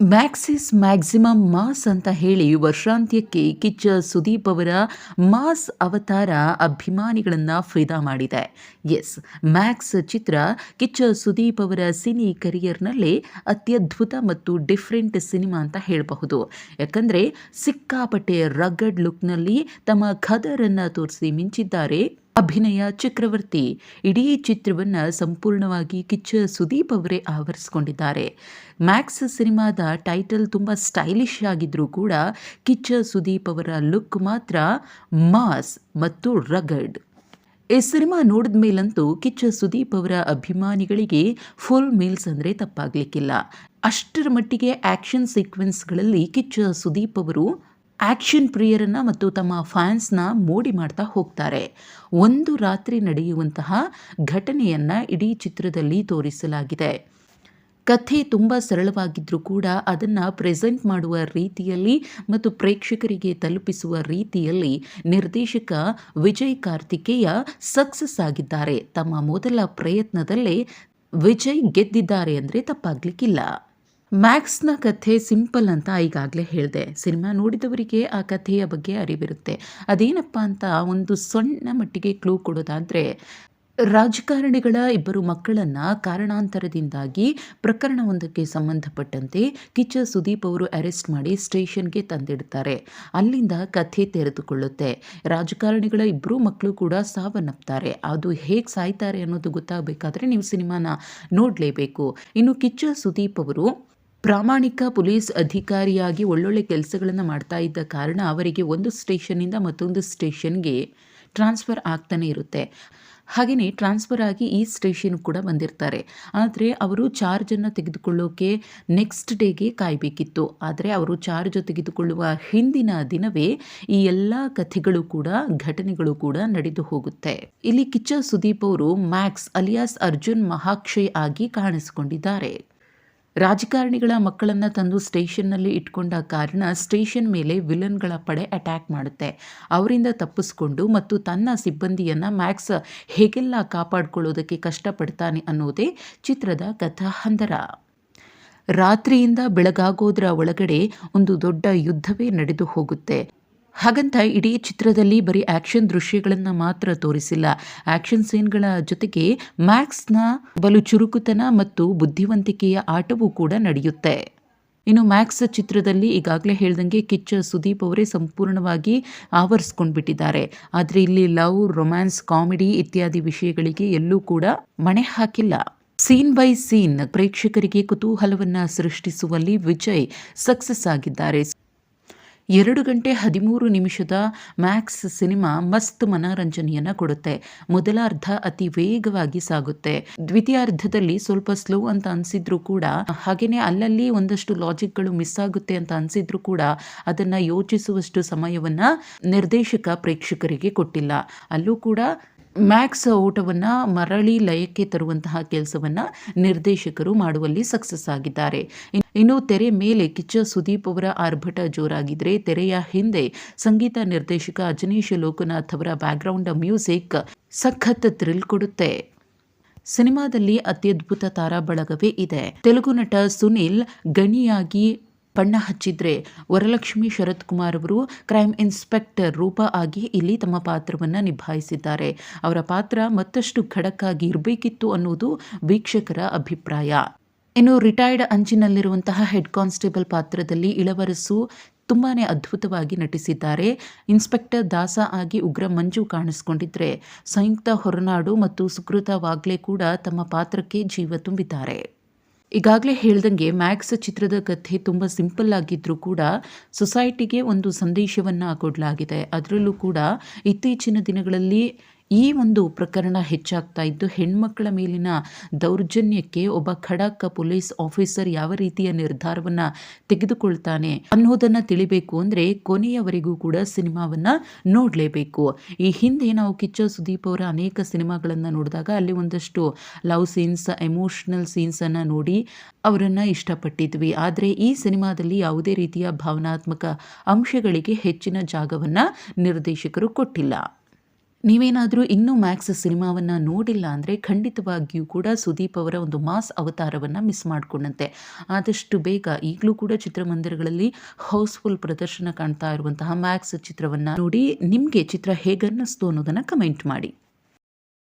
ಮ್ಯಾಕ್ಸಿಸ್ maximum mass ಅಂತ ಹೇಳಿ ವರ್ಷಾಂತ್ಯಕ್ಕೆ ಕಿಚ್ಚ ಸುದೀಪ್ ಅವರ ಮಾಸ್ ಅವತಾರ ಅಭಿಮಾನಿಗಳನ್ನು ಫಿದಾ ಮಾಡಿದೆ. ಎಸ್ ಮ್ಯಾಕ್ಸ್ ಚಿತ್ರ ಕಿಚ್ಚ ಸುದೀಪ್ ಅವರ ಸಿನಿ ಕರಿಯರ್ನಲ್ಲಿ ಅತ್ಯದ್ಭುತ ಮತ್ತು ಡಿಫ್ರೆಂಟ್ ಸಿನಿಮಾ ಅಂತ ಹೇಳಬಹುದು. ಯಾಕಂದರೆ ಸಿಕ್ಕಾಪಟ್ಟೆ ರಗಡ್ ಲುಕ್ನಲ್ಲಿ ತಮ್ಮ ಖದರನ್ನು ತೋರಿಸಿ ಮಿಂಚಿದ್ದಾರೆ. ಅಭಿನಯ ಚಕ್ರವರ್ತಿ. ಇಡೀ ಚಿತ್ರವನ್ನು ಸಂಪೂರ್ಣವಾಗಿ ಕಿಚ್ಚ ಸುದೀಪ್ ಅವರೇ ಆವರಿಸಿಕೊಂಡಿದ್ದಾರೆ. ಮ್ಯಾಕ್ಸ್ ಸಿನಿಮಾದ ಟೈಟಲ್ ತುಂಬ ಸ್ಟೈಲಿಶ್ ಆಗಿದ್ರೂ ಕೂಡ ಕಿಚ್ಚ ಸುದೀಪ್ ಅವರ ಲುಕ್ ಮಾತ್ರ ಮಾಸ್ ಮತ್ತು ರಗಡ್. ಈ ಸಿನಿಮಾ ನೋಡಿದ ಮೇಲಂತೂ ಕಿಚ್ಚ ಸುದೀಪ್ ಅವರ ಅಭಿಮಾನಿಗಳಿಗೆ ಫುಲ್ ಮೀಲ್ಸ್ ಅಂದರೆ ತಪ್ಪಾಗಲಿಕ್ಕಿಲ್ಲ. ಅಷ್ಟರ ಮಟ್ಟಿಗೆ ಆ್ಯಕ್ಷನ್ ಸೀಕ್ವೆನ್ಸ್ಗಳಲ್ಲಿ ಕಿಚ್ಚ ಸುದೀಪ್ ಅವರು ಆ್ಯಕ್ಷನ್ ಪ್ರಿಯರನ್ನು ಮತ್ತು ತಮ್ಮ ಫ್ಯಾನ್ಸ್ನ ಮೋಡಿ ಮಾಡ್ತಾ ಹೋಗ್ತಾರೆ. ಒಂದು ರಾತ್ರಿ ನಡೆಯುವಂತಹ ಘಟನೆಯನ್ನು ಇಡೀ ಚಿತ್ರದಲ್ಲಿ ತೋರಿಸಲಾಗಿದೆ. ಕಥೆ ತುಂಬ ಸರಳವಾಗಿದ್ದರೂ ಕೂಡ ಅದನ್ನು ಪ್ರೆಸೆಂಟ್ ಮಾಡುವ ರೀತಿಯಲ್ಲಿ ಮತ್ತು ಪ್ರೇಕ್ಷಕರಿಗೆ ತಲುಪಿಸುವ ರೀತಿಯಲ್ಲಿ ನಿರ್ದೇಶಕ ವಿಜಯ್ ಕಾರ್ತಿಕೇಯ ಸಕ್ಸಸ್ ಆಗಿದ್ದಾರೆ. ತಮ್ಮ ಮೊದಲ ಪ್ರಯತ್ನದಲ್ಲೇ ವಿಜಯ್ ಗೆದ್ದಿದ್ದಾರೆ ಅಂದರೆ ತಪ್ಪಾಗಲಿಕ್ಕಿಲ್ಲ. ಮ್ಯಾಕ್ಸ್ನ ಕಥೆ ಸಿಂಪಲ್ ಅಂತ ಈಗಾಗಲೇ ಹೇಳಿದೆ. ಸಿನಿಮಾ ನೋಡಿದವರಿಗೆ ಆ ಕಥೆಯ ಬಗ್ಗೆ ಅರಿವಿರುತ್ತೆ. ಅದೇನಪ್ಪ ಅಂತ ಒಂದು ಸಣ್ಣ ಮಟ್ಟಿಗೆ ಕ್ಲೂ ಕೊಡೋದಾದರೆ, ರಾಜಕಾರಣಿಗಳ ಇಬ್ಬರು ಮಕ್ಕಳನ್ನು ಕಾರಣಾಂತರದಿಂದಾಗಿ ಪ್ರಕರಣವೊಂದಕ್ಕೆ ಸಂಬಂಧಪಟ್ಟಂತೆ ಕಿಚ್ಚ ಸುದೀಪ್ ಅವರು ಅರೆಸ್ಟ್ ಮಾಡಿ ಸ್ಟೇಷನ್ಗೆ ತಂದಿಡ್ತಾರೆ. ಅಲ್ಲಿಂದ ಕಥೆ ತೆರೆದುಕೊಳ್ಳುತ್ತೆ. ರಾಜಕಾರಣಿಗಳ ಇಬ್ಬರು ಮಕ್ಕಳು ಕೂಡ ಸಾವನ್ನಪ್ತಾರೆ. ಅದು ಹೇಗೆ ಸಾಯ್ತಾರೆ ಅನ್ನೋದು ಗೊತ್ತಾಗಬೇಕಾದ್ರೆ ನೀವು ಸಿನಿಮಾನ ನೋಡಲೇಬೇಕು. ಇನ್ನು ಕಿಚ್ಚ ಸುದೀಪ್ ಅವರು ಪ್ರಾಮಾಣಿಕ ಪೊಲೀಸ್ ಅಧಿಕಾರಿಯಾಗಿ ಒಳ್ಳೊಳ್ಳೆ ಕೆಲಸಗಳನ್ನು ಮಾಡ್ತಾ ಇದ್ದ ಕಾರಣ ಅವರಿಗೆ ಒಂದು ಸ್ಟೇಷನ್ನಿಂದ ಮತ್ತೊಂದು ಸ್ಟೇಷನ್ಗೆ ಟ್ರಾನ್ಸ್ಫರ್ ಆಗ್ತಾನೆ ಇರುತ್ತೆ. ಹಾಗೆಯೇ ಟ್ರಾನ್ಸ್ಫರ್ ಆಗಿ ಈ ಸ್ಟೇಷನ್ ಕೂಡ ಬಂದಿರ್ತಾರೆ. ಆದರೆ ಅವರು ಚಾರ್ಜನ್ನು ತೆಗೆದುಕೊಳ್ಳೋಕೆ ನೆಕ್ಸ್ಟ್ ಡೇಗೆ ಕಾಯಬೇಕಿತ್ತು. ಆದರೆ ಅವರು ಚಾರ್ಜ್ ತೆಗೆದುಕೊಳ್ಳುವ ಹಿಂದಿನ ದಿನವೇ ಈ ಎಲ್ಲ ಕಥೆಗಳು ಕೂಡ, ಘಟನೆಗಳು ಕೂಡ ನಡೆದು ಹೋಗುತ್ತೆ. ಇಲ್ಲಿ ಕಿಚ್ಚ ಸುದೀಪ್ ಅವರು ಮ್ಯಾಕ್ಸ್ ಅಲಿಯಾಸ್ ಅರ್ಜುನ್ ಮಹಾಕ್ಷಯ್ ಆಗಿ ಕಾಣಿಸಿಕೊಂಡಿದ್ದಾರೆ. ರಾಜಕಾರಣಿಗಳ ಮಕ್ಕಳನ್ನು ತಂದು ಸ್ಟೇಷನ್ನಲ್ಲಿ ಇಟ್ಕೊಂಡ ಕಾರಣ ಸ್ಟೇಷನ್ ಮೇಲೆ ವಿಲನ್ಗಳ ಪಡೆ ಅಟ್ಯಾಕ್ ಮಾಡುತ್ತೆ. ಅವರಿಂದ ತಪ್ಪಿಸ್ಕೊಂಡು ಮತ್ತು ತನ್ನ ಸಿಬ್ಬಂದಿಯನ್ನು ಮ್ಯಾಕ್ಸ್ ಹೇಗೆಲ್ಲ ಕಾಪಾಡಿಕೊಳ್ಳೋದಕ್ಕೆ ಕಷ್ಟಪಡ್ತಾನೆ ಅನ್ನೋದೇ ಚಿತ್ರದ ಕಥಾ ಹಂದರ. ರಾತ್ರಿಯಿಂದ ಬೆಳಗಾಗೋದ್ರ ಒಳಗಡೆ ಒಂದು ದೊಡ್ಡ ಯುದ್ಧವೇ ನಡೆದು ಹೋಗುತ್ತೆ. ಹಾಗಂತ ಇಡೀ ಚಿತ್ರದಲ್ಲಿ ಬರೀ ಆ್ಯಕ್ಷನ್ ದೃಶ್ಯಗಳನ್ನು ಮಾತ್ರ ತೋರಿಸಿಲ್ಲ. ಆ್ಯಕ್ಷನ್ ಸೀನ್ಗಳ ಜೊತೆಗೆ ಮ್ಯಾಕ್ಸ್ನ ಬಲು ಚುರುಕುತನ ಮತ್ತು ಬುದ್ಧಿವಂತಿಕೆಯ ಆಟವೂ ಕೂಡ ನಡೆಯುತ್ತೆ. ಇನ್ನು ಮ್ಯಾಕ್ಸ್ ಚಿತ್ರದಲ್ಲಿ ಈಗಾಗಲೇ ಹೇಳ್ದಂಗೆ ಕಿಚ್ಚ ಸುದೀಪ್ ಅವರೇ ಸಂಪೂರ್ಣವಾಗಿ ಆವರಿಸ್ಕೊಂಡ್ಬಿಟ್ಟಿದ್ದಾರೆ. ಆದರೆ ಇಲ್ಲಿ ಲವ್, ರೊಮ್ಯಾನ್ಸ್, ಕಾಮಿಡಿ ಇತ್ಯಾದಿ ವಿಷಯಗಳಿಗೆ ಎಲ್ಲೂ ಕೂಡ ಮಣೆ ಹಾಕಿಲ್ಲ. ಸೀನ್ ಬೈ ಸೀನ್ ಪ್ರೇಕ್ಷಕರಿಗೆ ಕುತೂಹಲವನ್ನು ಸೃಷ್ಟಿಸುವಲ್ಲಿ ವಿಜಯ್ ಸಕ್ಸಸ್ ಆಗಿದ್ದಾರೆ. ಎರಡು ಗಂಟೆ ಹದಿಮೂರು ನಿಮಿಷದ ಮ್ಯಾಕ್ಸ್ ಸಿನಿಮಾ ಮಸ್ತ್ ಮನೋರಂಜನೆಯನ್ನು ಕೊಡುತ್ತೆ. ಮೊದಲಾರ್ಧ ಅತಿ ವೇಗವಾಗಿ ಸಾಗುತ್ತೆ. ದ್ವಿತೀಯಾರ್ಧದಲ್ಲಿ ಸ್ವಲ್ಪ ಸ್ಲೋ ಅಂತ ಅನಿಸಿದ್ರು ಕೂಡ ಹಾಗೆಯೇ ಅಲ್ಲಲ್ಲಿ ಒಂದಷ್ಟು ಲಾಜಿಕ್ಗಳು ಮಿಸ್ ಆಗುತ್ತೆ ಅಂತ ಅನಿಸಿದ್ರು ಕೂಡ ಅದನ್ನು ಯೋಚಿಸುವಷ್ಟು ಸಮಯವನ್ನು ನಿರ್ದೇಶಕ ಪ್ರೇಕ್ಷಕರಿಗೆ ಕೊಟ್ಟಿಲ್ಲ. ಅಲ್ಲೂ ಕೂಡ ಮ್ಯಾಕ್ಸ್ ಓಟವನ್ನು ಮರಳಿ ಲಯಕ್ಕೆ ತರುವಂತಹ ಕೆಲಸವನ್ನು ನಿರ್ದೇಶಕರು ಮಾಡುವಲ್ಲಿ ಸಕ್ಸಸ್ ಆಗಿದ್ದಾರೆ. ಇನ್ನು ತೆರೆ ಮೇಲೆ ಕಿಚ್ಚ ಸುದೀಪ್ ಅವರ ಆರ್ಭಟ ಜೋರಾಗಿದ್ರೆ ತೆರೆಯ ಹಿಂದೆ ಸಂಗೀತ ನಿರ್ದೇಶಕ ಅಜನೀಶ್ ಲೋಕನಾಥ್ ಅವರ ಬ್ಯಾಕ್ಗ್ರೌಂಡ್ ಮ್ಯೂಸಿಕ್ ಸಖತ್ ಥ್ರಿಲ್ ಕೊಡುತ್ತೆ. ಸಿನಿಮಾದಲ್ಲಿ ಅತ್ಯದ್ಭುತ ತಾರಾ ಬಳಗವೇ ಇದೆ. ತೆಲುಗು ನಟ ಸುನಿಲ್ ಗಣಿಯಾಗಿ ಬಣ್ಣ ಹಚ್ಚಿದ್ರೆ ವರಲಕ್ಷ್ಮಿ ಶರತ್ ಕುಮಾರ್ ಅವರು ಕ್ರೈಮ್ ಇನ್ಸ್ಪೆಕ್ಟರ್ ರೂಪ ಆಗಿ ಇಲ್ಲಿ ತಮ್ಮ ಪಾತ್ರವನ್ನು ನಿಭಾಯಿಸಿದ್ದಾರೆ. ಅವರ ಪಾತ್ರ ಮತ್ತಷ್ಟು ಖಡಕ್ಕಾಗಿ ಇರಬೇಕಿತ್ತು ಅನ್ನೋದು ವೀಕ್ಷಕರ ಅಭಿಪ್ರಾಯ. ಇನ್ನು ರಿಟೈರ್ಡ್ ಅಂಚಿನಲ್ಲಿರುವಂತಹ ಹೆಡ್ ಕಾನ್ಸ್ಟೇಬಲ್ ಪಾತ್ರದಲ್ಲಿ ಇಳವರಸು ತುಂಬಾ ಅದ್ಭುತವಾಗಿ ನಟಿಸಿದ್ದಾರೆ. ಇನ್ಸ್ಪೆಕ್ಟರ್ ದಾಸ ಆಗಿ ಉಗ್ರ ಮಂಜು ಕಾಣಿಸ್ಕೊಂಡಿದ್ರೆ ಸಂಯುಕ್ತ ಹೊರನಾಡು ಮತ್ತು ಸುಕೃತ ವಾಗ್ಲೆ ಕೂಡ ತಮ್ಮ ಪಾತ್ರಕ್ಕೆ ಜೀವ ತುಂಬಿದ್ದಾರೆ. ಈಗಾಗಲೇ ಹೇಳ್ದಂಗೆ ಮ್ಯಾಕ್ಸ್ ಚಿತ್ರದ ಕಥೆ ತುಂಬ ಸಿಂಪಲ್ ಆಗಿದ್ದರೂ ಕೂಡ ಸೊಸೈಟಿಗೆ ಒಂದು ಸಂದೇಶವನ್ನು ಕೊಡಲಾಗಿದೆ. ಅದರಲ್ಲೂ ಕೂಡ ಇತ್ತೀಚಿನ ದಿನಗಳಲ್ಲಿ ಈ ಒಂದು ಪ್ರಕರಣ ಹೆಚ್ಚಾಗ್ತಾ ಇದ್ದು ಹೆಣ್ಮಕ್ಕಳ ಮೇಲಿನ ದೌರ್ಜನ್ಯಕ್ಕೆ ಒಬ್ಬ ಖಡಕ್ ಪೊಲೀಸ್ ಆಫೀಸರ್ ಯಾವ ರೀತಿಯ ನಿರ್ಧಾರವನ್ನ ತೆಗೆದುಕೊಳ್ತಾನೆ ಅನ್ನೋದನ್ನ ತಿಳಿಬೇಕು ಅಂದ್ರೆ ಕೊನೆಯವರೆಗೂ ಕೂಡ ಸಿನಿಮಾವನ್ನ ನೋಡಲೇಬೇಕು. ಈ ಹಿಂದೆ ನಾವು ಕಿಚ್ಚ ಸುದೀಪ್ ಅವರ ಅನೇಕ ಸಿನಿಮಾಗಳನ್ನ ನೋಡಿದಾಗ ಅಲ್ಲಿ ಒಂದಷ್ಟು ಲವ್ ಸೀನ್ಸ್, ಎಮೋಷನಲ್ ಸೀನ್ಸ್ ಅನ್ನ ನೋಡಿ ಅವರನ್ನು ಇಷ್ಟಪಟ್ಟಿದ್ವಿ. ಆದರೆ ಈ ಸಿನಿಮಾದಲ್ಲಿ ಯಾವುದೇ ರೀತಿಯ ಭಾವನಾತ್ಮಕ ಅಂಶಗಳಿಗೆ ಹೆಚ್ಚಿನ ಜಾಗವನ್ನ ನಿರ್ದೇಶಕರು ಕೊಟ್ಟಿಲ್ಲ. ನೀವೇನಾದರೂ ಇನ್ನೂ ಮ್ಯಾಕ್ಸ್ ಸಿನಿಮಾವನ್ನು ನೋಡಿಲ್ಲ ಅಂದರೆ ಖಂಡಿತವಾಗಿಯೂ ಕೂಡ ಸುದೀಪ್ ಅವರ ಒಂದು ಮಾಸ್ ಅವತಾರವನ್ನು ಮಿಸ್ ಮಾಡಿಕೊಂಡಂತೆ. ಆದಷ್ಟು ಬೇಗ ಈಗಲೂ ಕೂಡ ಚಿತ್ರಮಂದಿರಗಳಲ್ಲಿ ಹೌಸ್ಫುಲ್ ಪ್ರದರ್ಶನ ಕಾಣ್ತಾ ಇರುವಂತಹ ಮ್ಯಾಕ್ಸ್ ಚಿತ್ರವನ್ನು ನೋಡಿ ನಿಮಗೆ ಚಿತ್ರ ಹೇಗನ್ನಿಸ್ತು ಅನ್ನೋದನ್ನು ಕಮೆಂಟ್ ಮಾಡಿ.